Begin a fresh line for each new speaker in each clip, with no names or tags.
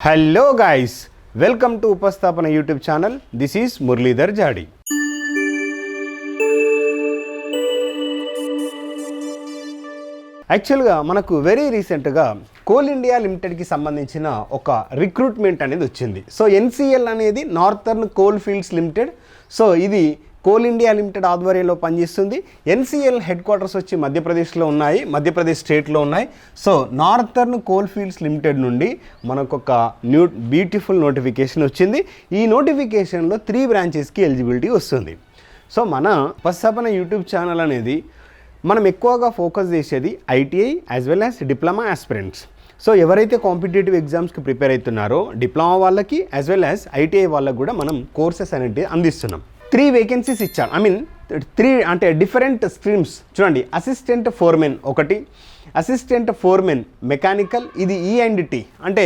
Hello guys welcome to Upasthapana YouTube channel this is Muralidhar Jadi యాక్చువల్గా మనకు very రీసెంట్గా coal India లిమిటెడ్కి సంబంధించిన ఒక రిక్రూట్మెంట్ అనేది వచ్చింది సో ఎన్సిఎల్ అనేది Northern coal fields Limited so ఇది కోల్ ఇండియా లిమిటెడ్ ఆధ్వర్యంలో పనిచేస్తుంది. ఎన్సీఎల్ హెడ్ క్వార్టర్స్ వచ్చి మధ్యప్రదేశ్లో ఉన్నాయి మధ్యప్రదేశ్ స్టేట్లో ఉన్నాయి. So northern coal fields limited నుండి మనకు ఒక న్యూ బ్యూటిఫుల్ నోటిఫికేషన్ వచ్చింది. ఈ నోటిఫికేషన్లో త్రీ బ్రాంచెస్కి ఎలిజిబిలిటీ వస్తుంది. సో మన పసపన యూట్యూబ్ ఛానల్ అనేది మనం ఎక్కువగా ఫోకస్ చేసేది ITI as well as diploma aspirants. So ఎవరైతే కాంపిటేటివ్ ఎగ్జామ్స్కి ప్రిపేర్ అవుతున్నారో డిప్లొమా వాళ్ళకి యాజ్ వెల్ యాజ్ ఐటీఐ వాళ్ళకి కూడా మనం కోర్సెస్ అనేవి అందిస్తున్నాం. త్రీ వేకెన్సీస్ ఇచ్చారు. ఐ మీన్ త్రీ అంటే డిఫరెంట్ స్ట్రీమ్స్ చూడండి అసిస్టెంట్ ఫోర్మెన్ ఒకటి అసిస్టెంట్ ఫోర్మెన్ మెకానికల్ ఇది ఈ అండ్ టీ అంటే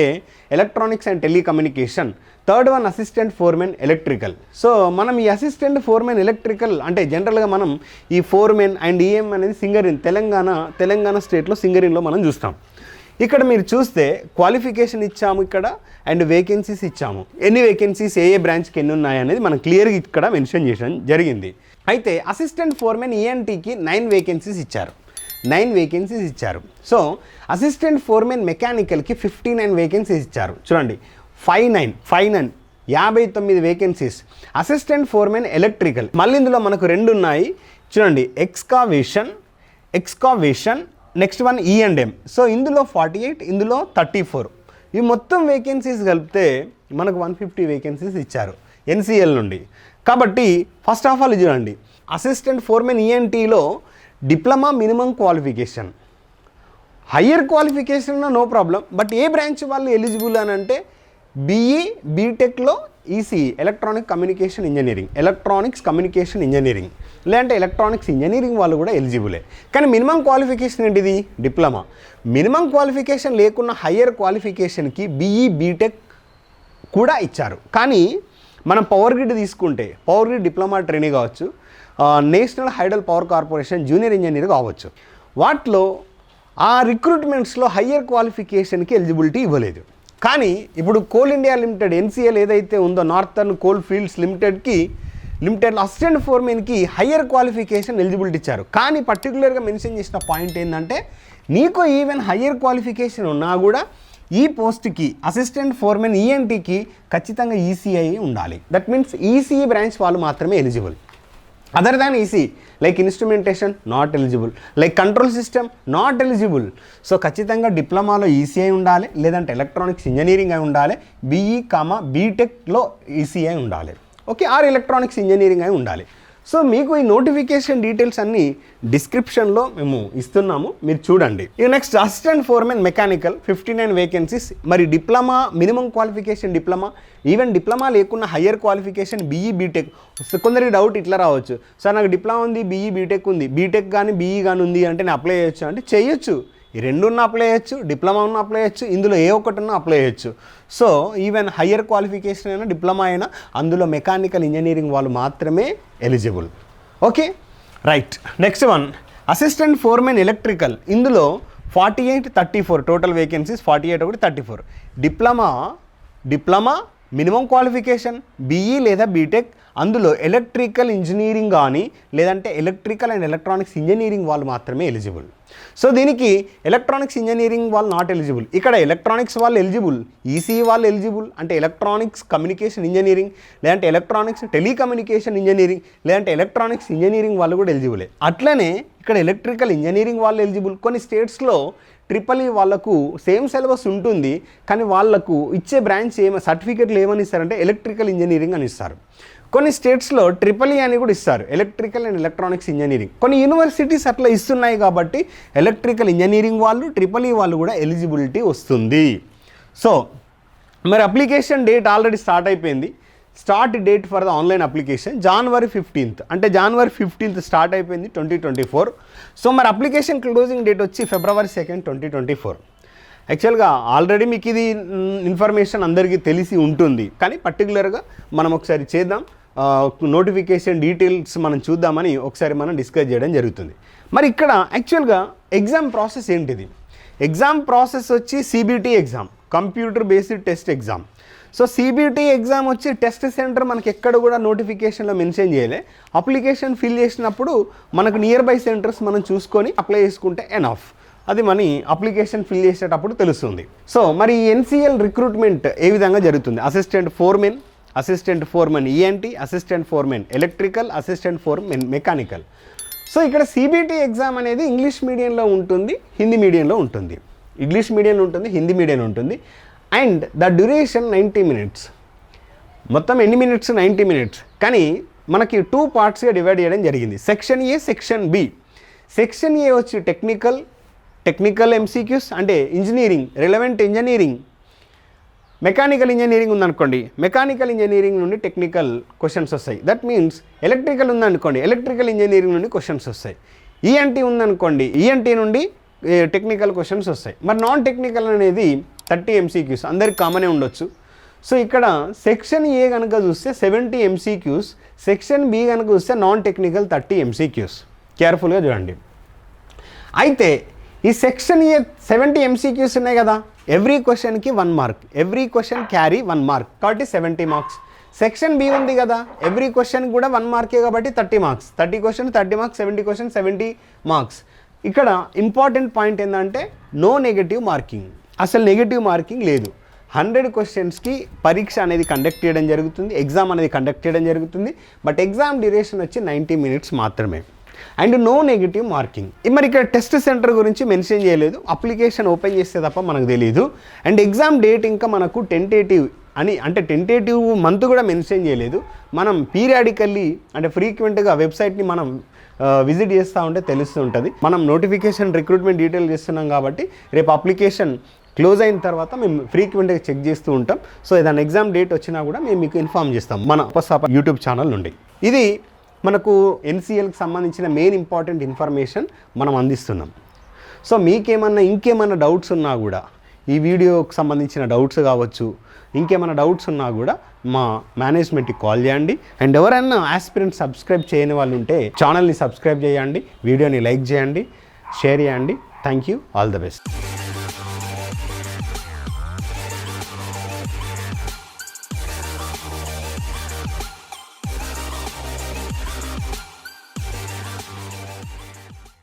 electronics and telecommunication third one assistant foreman electrical so మనం ఈ అసిస్టెంట్ ఫోర్మెన్ ఎలక్ట్రికల్ అంటే జనరల్గా మనం ఈ ఫోర్మెన్ అండ్ ఈఎం అనేది సింగరిన్ తెలంగాణ తెలంగాణ స్టేట్లో సింగరిన్లో మనం చూస్తాం. ఇక్కడ మీరు చూస్తే క్వాలిఫికేషన్ ఇచ్చాము ఇక్కడ అండ్ వేకెన్సీస్ ఇచ్చాము. ఎన్ని వేకెన్సీస్ ఏ ఏ బ్రాంచ్కి ఎన్ని ఉన్నాయనేది మనం క్లియర్గా ఇక్కడ మెన్షన్ చేయడం జరిగింది. అయితే అసిస్టెంట్ ఫోర్మెన్ ఈఎన్టీకి నైన్ వేకెన్సీస్ ఇచ్చారు. నైన్ వేకెన్సీస్ ఇచ్చారు. సో అసిస్టెంట్ ఫోర్మెన్ మెకానికల్కి ఫిఫ్టీ నైన్ వేకెన్సీస్ ఇచ్చారు. చూడండి. ఫైవ్ నైన్ ఫైవ్ నైన్ యాభై తొమ్మిది వేకెన్సీస్ అసిస్టెంట్ ఫోర్మెన్ ఎలక్ట్రికల్ మళ్ళీ ఇందులో మనకు రెండు ఉన్నాయి. చూడండి. Excavation excavation next one E and M so ఇందులో ఫార్టీ ఎయిట్ ఇందులో థర్టీ ఫోర్ ఈ మొత్తం వేకెన్సీస్ కలిపితే మనకు వన్ ఫిఫ్టీ వేకెన్సీస్ ఇచ్చారు ఎన్సీఎల్ నుండి. కాబట్టి ఫస్ట్ ఆఫ్ ఆల్ చూడండి. Assistant foreman ఈఎన్టీలో diploma minimum qualification higher qualification no problem but A branch వాళ్ళు ఎలిజిబుల్ అని అంటే బీఈ బీటెక్లో ECE electronic communication engineering electronics communication engineering లేదంటే ఎలక్ట్రానిక్స్ ఇంజనీరింగ్ వాళ్ళు కూడా ఎలిజిబులే కానీ మినిమం క్వాలిఫికేషన్ ఏంటిది? డిప్లొమా మినిమం క్వాలిఫికేషన్ లేకున్న హయ్యర్ క్వాలిఫికేషన్కి బీఈ బీటెక్ కూడా ఇచ్చారు. కానీ మనం పవర్ గ్రిడ్ తీసుకుంటే పవర్ గ్రిడ్ డిప్లొమా ట్రైనింగ్ కావచ్చు National Hydel Power Corporation junior engineer కావచ్చు. వాటిలో ఆ రిక్రూట్మెంట్స్లో హయ్యర్ క్వాలిఫికేషన్కి ఎలిజిబిలిటీ ఇవ్వలేదు. కానీ ఇప్పుడు కోల్ ఇండియా లిమిటెడ్ ఎన్సీఎల్ ఏదైతే ఉందో నార్థర్న్ కోల్ ఫీల్డ్స్ లిమిటెడ్కి లిమిటెడ్ అసిస్టెంట్ ఫోర్మెన్కి హయ్యర్ క్వాలిఫికేషన్ ఎలిజిబిలిటీ ఇచ్చారు. కానీ పర్టికులర్గా మెన్షన్ చేసిన పాయింట్ ఏంటంటే నీకు ఈవెన్ హయ్యర్ క్వాలిఫికేషన్ ఉన్నా కూడా ఈ పోస్ట్కి అసిస్టెంట్ ఫోర్మెన్ ఈఎన్టీకి ఖచ్చితంగా ఈసీఐ ఉండాలి. దట్ మీన్స్ ఈసీఈ బ్రాంచ్ వాళ్ళు మాత్రమే eligible. Other than EC like instrumentation not eligible like control system not eligible so ఖచ్చితంగా డిప్లొమాలో ఈసీఐ ఉండాలి లేదంటే ఎలక్ట్రానిక్స్ ఇంజనీరింగ్ అయి ఉండాలి బీఈ కామా బీటెక్లో ఈసీఐ ఉండాలి. ఓకే ఆర్ ఎలక్ట్రానిక్స్ ఇంజనీరింగ్ అయి ఉండాలి. సో మీకు ఈ నోటిఫికేషన్ డీటెయిల్స్ అన్నీ డిస్క్రిప్షన్లో మేము ఇస్తున్నాము. మీరు చూడండి. ఇక next assistant foreman mechanical fifty nine vacancies మరి diploma minimum qualification diploma even diploma లేకున్న హయ్యర్ క్వాలిఫికేషన్ బీఈ బీటెక్. కొందరికి డౌట్ ఇట్లా రావచ్చు. సార్ నాకు డిప్లొమా ఉంది బీఈ బీటెక్ ఉంది. బీటెక్ కానీ బీఈ కానీ ఉంది అంటే నేను అప్లై చేయొచ్చు? అంటే చేయొచ్చు. ఈ రెండు ఉన్న అప్లై చేయొచ్చు డిప్లొమా ఉన్న అప్లై చేయొచ్చు ఇందులో ఏ ఒక్కటి ఉన్నా అప్లై చేయొచ్చు. సో ఈవెన్ హయ్యర్ క్వాలిఫికేషన్ అయినా డిప్లొమా అయినా అందులో మెకానికల్ ఇంజనీరింగ్ వాళ్ళు మాత్రమే eligible okay right next one assistant foreman electrical ఇందులో forty eight thirty four total vacancies forty eight ఒకటి thirty four diploma diploma minimum qualification BE లేదా BTech అందులో electrical engineering కానీ లేదంటే ఎలక్ట్రికల్ అండ్ ఎలక్ట్రానిక్స్ ఇంజనీరింగ్ వాళ్ళు మాత్రమే ఎలిజిబుల్. సో దీనికి electronics engineering వాళ్ళు నాట్ ఎలిజిబుల్ ఇక్కడ ఎలక్ట్రానిక్స్ వాళ్ళు ఎలిజిబుల్ ఈసీఈ వాళ్ళు ఎలిజిబుల్ అంటే ఎలక్ట్రానిక్స్ కమ్యూనికేషన్ ఇంజనీరింగ్ లేదంటే ఎలక్ట్రానిక్స్ టెలికమ్యూనికేషన్ ఇంజనీరింగ్ లేదంటే ఎలక్ట్రానిక్స్ ఇంజనీరింగ్ వాళ్ళు కూడా ఎలిజిబులే అట్లనే ఇక్కడ ఎలక్ట్రికల్ ఇంజనీరింగ్ వాళ్ళు ఎలిజిబుల్ కొన్ని స్టేట్స్లో ట్రిపుల్ ఈ e వాళ్ళకు సేమ్ సిలబస్ ఉంటుంది కానీ వాళ్ళకు ఇచ్చే బ్రాంచ్ ఏమ సర్టిఫికెట్లు ఏమని ఇస్తారంటే ఎలక్ట్రికల్ ఇంజనీరింగ్ అని ఇస్తారు. కొన్ని స్టేట్స్లో ట్రిపుల్ ఈ అని కూడా ఇస్తారు ఎలక్ట్రికల్ అండ్ ఎలక్ట్రానిక్స్ ఇంజనీరింగ్ కొన్ని యూనివర్సిటీస్ అట్లా ఇస్తున్నాయి కాబట్టి ఎలక్ట్రికల్ ఇంజనీరింగ్ వాళ్ళు ట్రిపుల్ ఈ e వాళ్ళు కూడా ఎలిజిబిలిటీ వస్తుంది. సో మరి అప్లికేషన్ డేట్ ఆల్రెడీ స్టార్ట్ అయిపోయింది. Start date for the online application January fifteenth అంటే జనవరి ఫిఫ్టీన్త్ స్టార్ట్ అయిపోయింది ట్వంటీ ట్వంటీ ఫోర్ సో మరి అప్లికేషన్ క్లోజింగ్ డేట్ వచ్చి February second twenty twenty four యాక్చువల్గా ఆల్రెడీ మీకు ఇది ఇన్ఫర్మేషన్ అందరికీ తెలిసి ఉంటుంది. కానీ పర్టికులర్గా మనం ఒకసారి చేద్దాం. నోటిఫికేషన్ డీటెయిల్స్ మనం చూద్దామని ఒకసారి మనం డిస్కస్ చేయడం జరుగుతుంది. మరి ఇక్కడ యాక్చువల్గా ఎగ్జామ్ ప్రాసెస్ ఏంటిది? ఎగ్జామ్ ప్రాసెస్ వచ్చి CBT exam computer based test exam so CBT exam వచ్చి టెస్ట్ సెంటర్ మనకి ఎక్కడ కూడా నోటిఫికేషన్లో మెన్షన్ చేయలే. అప్లికేషన్ ఫిల్ చేసినప్పుడు మనకు నియర్ బై సెంటర్స్ మనం చూసుకొని అప్లై చేసుకుంటే ఎనఫ్ అది మన అప్లికేషన్ ఫిల్ చేసేటప్పుడు తెలుస్తుంది. సో మరి ఎన్సిఎల్ రిక్రూట్మెంట్ ఏ విధంగా జరుగుతుంది? Assistant foreman assistant foreman ENT assistant foreman electrical assistant foreman mechanical so ఇక్కడ సిబిటీ ఎగ్జామ్ అనేది ఇంగ్లీష్ మీడియంలో ఉంటుంది హిందీ మీడియంలో ఉంటుంది. ఇంగ్లీష్ మీడియంలో ఉంటుంది హిందీ మీడియంలో ఉంటుంది. And the duration ninety minutes మొత్తం ఎన్ని మినిట్స్ నైంటీ మినిట్స్ కానీ మనకి టూ పార్ట్స్గా డివైడ్ చేయడం జరిగింది. Section A section B section A వచ్చి టెక్నికల్ టెక్నికల్ ఎంసీక్యూస్ అంటే engineering relevant engineering mechanical engineering ఉందనుకోండి. మెకానికల్ ఇంజనీరింగ్ నుండి టెక్నికల్ క్వశ్చన్స్ వస్తాయి. దట్ మీన్స్ ఎలక్ట్రికల్ ఉందనుకోండి. ఎలక్ట్రికల్ ఇంజనీరింగ్ నుండి క్వశ్చన్స్ వస్తాయి. E ఈఎన్టీ ఉందనుకోండి. E ఈఎన్టీ నుండి eh, టెక్నికల్ క్వశ్చన్స్ వస్తాయి. మరి నాన్ టెక్నికల్ అనేది థర్టీ ఎంసీక్యూస్ అందరికి కామనే ఉండొచ్చు. సో ఇక్కడ సెక్షన్ ఏ కనుక చూస్తే సెవెంటీ ఎంసీక్యూస్ సెక్షన్ బి కనుక చూస్తే నాన్ టెక్నికల్ థర్టీ ఎంసీక్యూస్ కేర్ఫుల్గా చూడండి. అయితే ఈ సెక్షన్ ఏ సెవెంటీ ఎంసీక్యూస్ ఉన్నాయి కదా. ఎవ్రీ క్వశ్చన్కి one mark every question carry one mark కాబట్టి సెవెంటీ మార్క్స్ సెక్షన్ బి ఉంది కదా. ఎవ్రీ క్వశ్చన్ కూడా వన్ మార్కే కాబట్టి thirty marks thirty question thirty marks seventy question seventy marks ఇక్కడ ఇంపార్టెంట్ పాయింట్ ఏంటంటే నో నెగటివ్ మార్కింగ్ అసలు నెగిటివ్ మార్కింగ్ లేదు. హండ్రెడ్ క్వశ్చన్స్కి పరీక్ష అనేది కండక్ట్ చేయడం జరుగుతుంది ఎగ్జామ్ అనేది కండక్ట్ చేయడం జరుగుతుంది బట్ ఎగ్జామ్ డ్యూరేషన్ వచ్చి నైంటీ మినిట్స్ మాత్రమే. అండ్ నో నెగిటివ్ మార్కింగ్ మరి ఇక్కడ టెస్ట్ సెంటర్ గురించి మెన్షన్ చేయలేదు అప్లికేషన్ ఓపెన్ చేస్తే తప్ప మనకు తెలియదు అండ్ ఎగ్జామ్ డేట్ ఇంకా మనకు టెంటేటివ్ అని అంటే టెంటేటివ్ మంత్ కూడా మెన్షన్ చేయలేదు. మనం పీరియాడికల్లీ అంటే ఫ్రీక్వెంట్గా వెబ్సైట్ని మనం విజిట్ చేస్తూ ఉంటే తెలుస్తూ ఉంటుంది మనం నోటిఫికేషన్ రిక్రూట్మెంట్ డీటెయిల్ చేస్తున్నాం కాబట్టి రేపు అప్లికేషన్ క్లోజ్ అయిన తర్వాత మేము ఫ్రీక్వెంట్గా చెక్ చేస్తూ ఉంటాం. సో ఏదైనా ఎగ్జామ్ డేట్ వచ్చినా కూడా మేము మీకు ఇన్ఫామ్ చేస్తాం. మన ఉపస్థాప యూట్యూబ్ ఛానల్ నుండి. ఇది మనకు ఎన్సీఎల్కి సంబంధించిన మెయిన్ ఇంపార్టెంట్ ఇన్ఫర్మేషన్ మనం అందిస్తున్నాం. సో మీకేమన్నా ఇంకేమన్నా డౌట్స్ ఉన్నా కూడా ఈ వీడియోకి సంబంధించిన డౌట్స్ కావచ్చు ఇంకేమైనా డౌట్స్ ఉన్నా కూడా మా మేనేజ్మెంట్కి కాల్ చేయండి. అండ్ ఎవరైనా ఆస్పిరెంట్ సబ్స్క్రైబ్ చేయని వాళ్ళు ఉంటే ఛానల్ని సబ్స్క్రైబ్ చేయండి వీడియోని లైక్ చేయండి షేర్ చేయండి. Thank you. All the best.